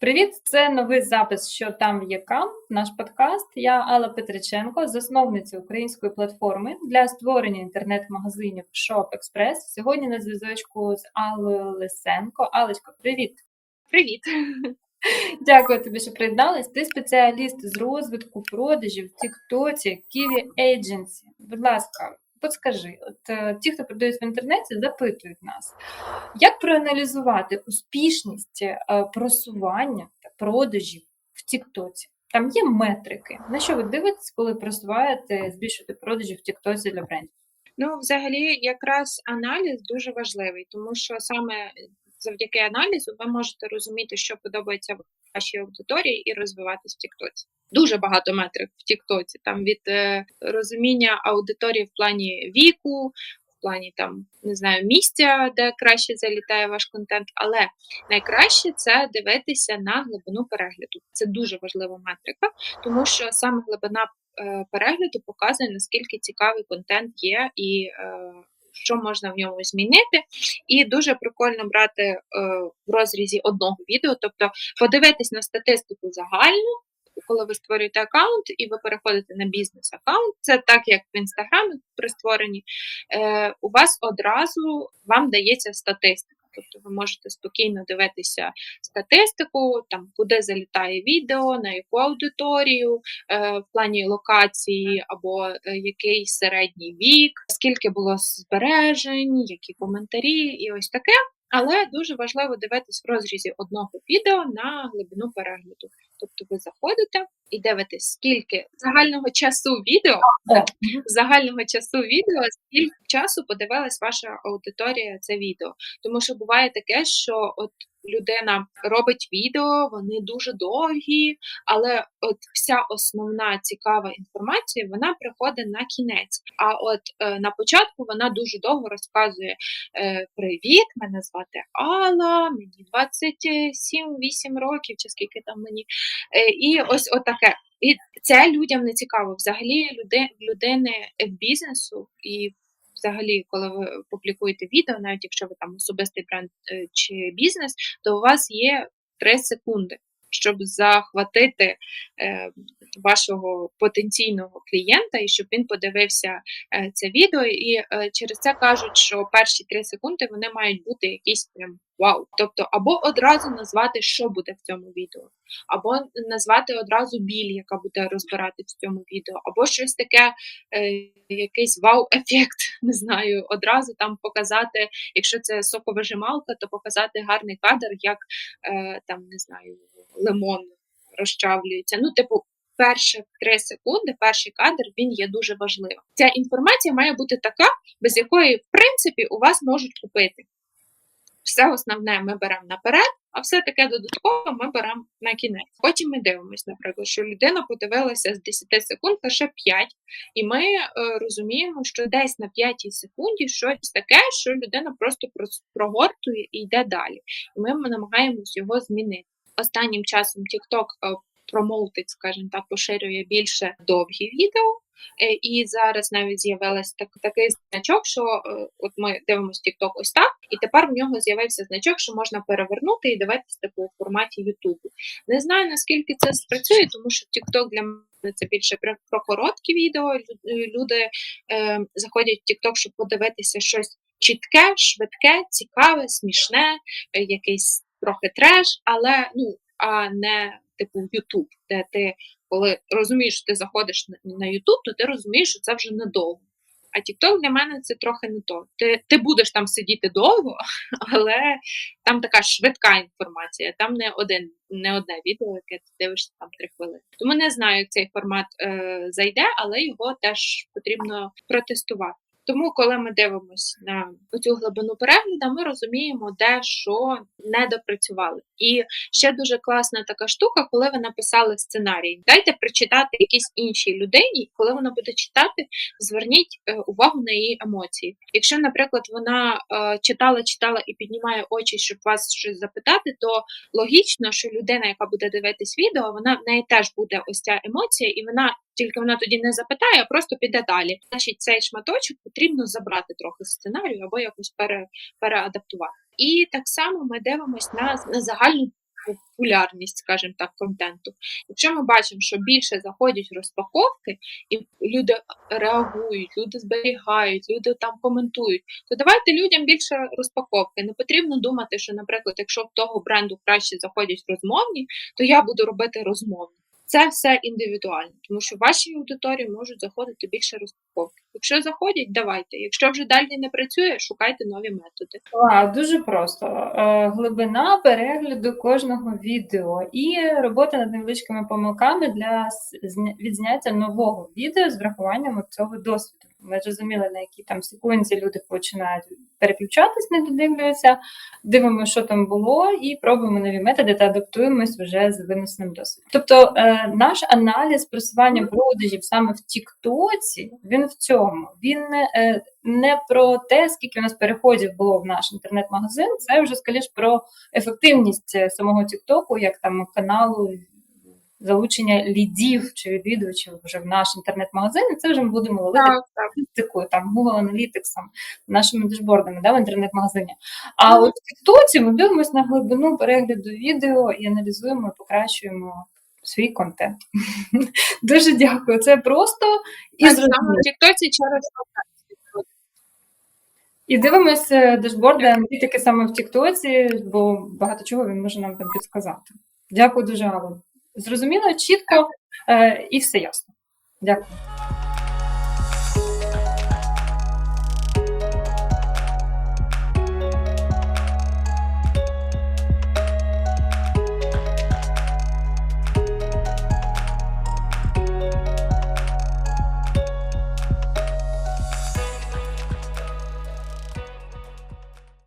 Привіт! Це новий запис, що там є кам, наш подкаст. Я Алла Петриченко, засновниця української платформи для створення інтернет-магазинів Shop Express. Сьогодні на зв'язочку з Аллою Лисенко. Алечко, привіт! Привіт! Дякую тобі, що приєдналась. Ти спеціаліст з розвитку продажів в Тіктоці Kiwi Agency. Будь ласка, от е, ті, хто продають в інтернеті, запитують нас, як проаналізувати успішність е, просування та продажів в Тіктоці? Там є метрики. На що ви дивитесь, коли просуваєте збільшувати продажі в Тіктоці для брендів? Ну, взагалі, якраз аналіз дуже важливий, тому що саме завдяки аналізу ви можете розуміти, що подобається вашій аудиторії, і розвиватись в Тіктоці. Дуже багато метрик в Тіктоці. Там від е, розуміння аудиторії в плані віку, в плані там не знаю місця, де краще залітає ваш контент. Але найкраще це дивитися на глибину перегляду. Це дуже важлива метрика, тому що саме глибина е, перегляду показує наскільки цікавий контент є і. Е, що можна в ньому змінити, і дуже прикольно брати е, в розрізі одного відео, тобто подивитись на статистику загальну, коли ви створюєте аккаунт і ви переходите на бізнес-аккаунт, це так як в інстаграмі при створенні, е, у вас одразу вам дається статистика. Тобто ви можете спокійно дивитися статистику, там куди залітає відео, на яку аудиторію, е, в плані локації або е, який середній вік, скільки було збережень, які коментарі, і ось таке. Але дуже важливо дивитись в розрізі одного відео на глибину перегляду. Тобто ви заходите і дивитесь, скільки загального часу відео, загального часу відео, скільки часу подивилась ваша аудиторія це відео. Тому що буває таке, що от людина робить відео, вони дуже довгі, але от вся основна цікава інформація вона приходить на кінець. А от е, на початку вона дуже довго розказує: е, Привіт, мене звати Алла, мені 27-8 років, чи скільки там мені. Е, і ось отаке. І це людям не цікаво. Взагалі, люди, людини бізнесу і взагалі, коли ви публікуєте відео, навіть якщо ви там особистий бренд е, чи бізнес, то у вас є 3 секунди, щоб захватити е, вашого потенційного клієнта і щоб він подивився е, це відео. І е, через це кажуть, що перші 3 секунди вони мають бути якісь прям вау. Тобто, або одразу назвати, що буде в цьому відео, або назвати одразу біль, яка буде розбирати в цьому відео, або щось таке, е, якийсь вау-ефект, не знаю, одразу там показати, якщо це соковижималка, то показати гарний кадр, як там не знаю, лимон розчавлюється. Ну, типу. Перші три секунди, перший кадр, він є дуже важливим. Ця інформація має бути така, без якої, в принципі, у вас можуть купити все основне ми беремо наперед, а все таке додаткове ми беремо на кінець. Потім ми дивимося, наприклад, що людина подивилася з 10 секунд лише 5, і ми е, розуміємо, що десь на 5 секунді щось таке, що людина просто прогортує і йде далі. І ми намагаємось його змінити. Останнім часом TikTok е, промоутить, скажімо так, поширює більше довгі відео. Е, і зараз навіть з'явився так, такий значок, що е, от ми дивимося TikTok ось так, і тепер в нього з'явився значок, що можна перевернути і дивитися типу у форматі Ютубу. Не знаю наскільки це спрацює, тому що TikTok для мене це більше про, про короткі відео. Люди е, заходять в TikTok, щоб подивитися щось чітке, швидке, цікаве, смішне, е, якийсь трохи треш, але ну а не типу YouTube, де ти коли розумієш, що ти заходиш на YouTube, то ти розумієш, що це вже недовго. А TikTok для мене це трохи не то. Ти ти будеш там сидіти довго, але там така швидка інформація. Там не один, не одне відео, яке ти дивишся там три хвилини. Тому не знаю, як цей формат е, зайде, але його теж потрібно протестувати. Тому, коли ми дивимося на цю глибину перегляду, ми розуміємо, де що не допрацювали. І ще дуже класна така штука, коли ви написали сценарій. Дайте прочитати якійсь іншій людині, коли вона буде читати, зверніть е, увагу на її емоції. Якщо, наприклад, вона е, читала, читала і піднімає очі, щоб вас щось запитати, то логічно, що людина, яка буде дивитись відео, вона в неї теж буде ось ця емоція, і вона тільки вона тоді не запитає, а просто піде далі. Значить, цей шматочок потрібно забрати трохи з сценарію або якось пере, переадаптувати. І так само ми дивимося на, на загальну популярність, скажімо так, контенту. Якщо ми бачимо, що більше заходять розпаковки, і люди реагують, люди зберігають, люди там коментують, то давайте людям більше розпаковки. Не потрібно думати, що, наприклад, якщо в того бренду краще заходять розмовні, то я буду робити розмовні. Це все індивідуально, тому що ваші аудиторії можуть заходити більше розпаковки. Якщо заходять, давайте. Якщо вже далі не працює, шукайте нові методи. А, дуже просто. Е, Глибина перегляду кожного відео і робота над невеличкими помилками для відзняття нового відео з врахуванням цього досвіду. Ми зрозуміли, на якій там секунді люди починають переключатись, не додивлюються, дивимося, що там було, і пробуємо нові методи та адаптуємось вже з винесеним досвідом. Тобто е, наш аналіз просування продажів саме в Тіктоці, він в цьому. Він не, е, не про те, скільки у нас переходів було в наш інтернет-магазин, це вже скоріш про ефективність е, самого Тіктоку, як там каналу залучення лідів чи відвідувачів вже в наш інтернет-магазин. І це вже ми будемо ловити статистикою, там Google Analytics, нашими дешбордами да, в інтернет-магазині. А от в Тіктоці ми дивимося на глибину перегляду відео і аналізуємо, і покращуємо свій контент. Дуже дякую. Це просто і зрозуміло. Тіктоці через. І дивимося дешборди аналітики саме в Тіктоці, бо багато чого він може нам там підсказати. Дякую дуже, Алла. Зрозуміло, чітко е, і все ясно. Дякую.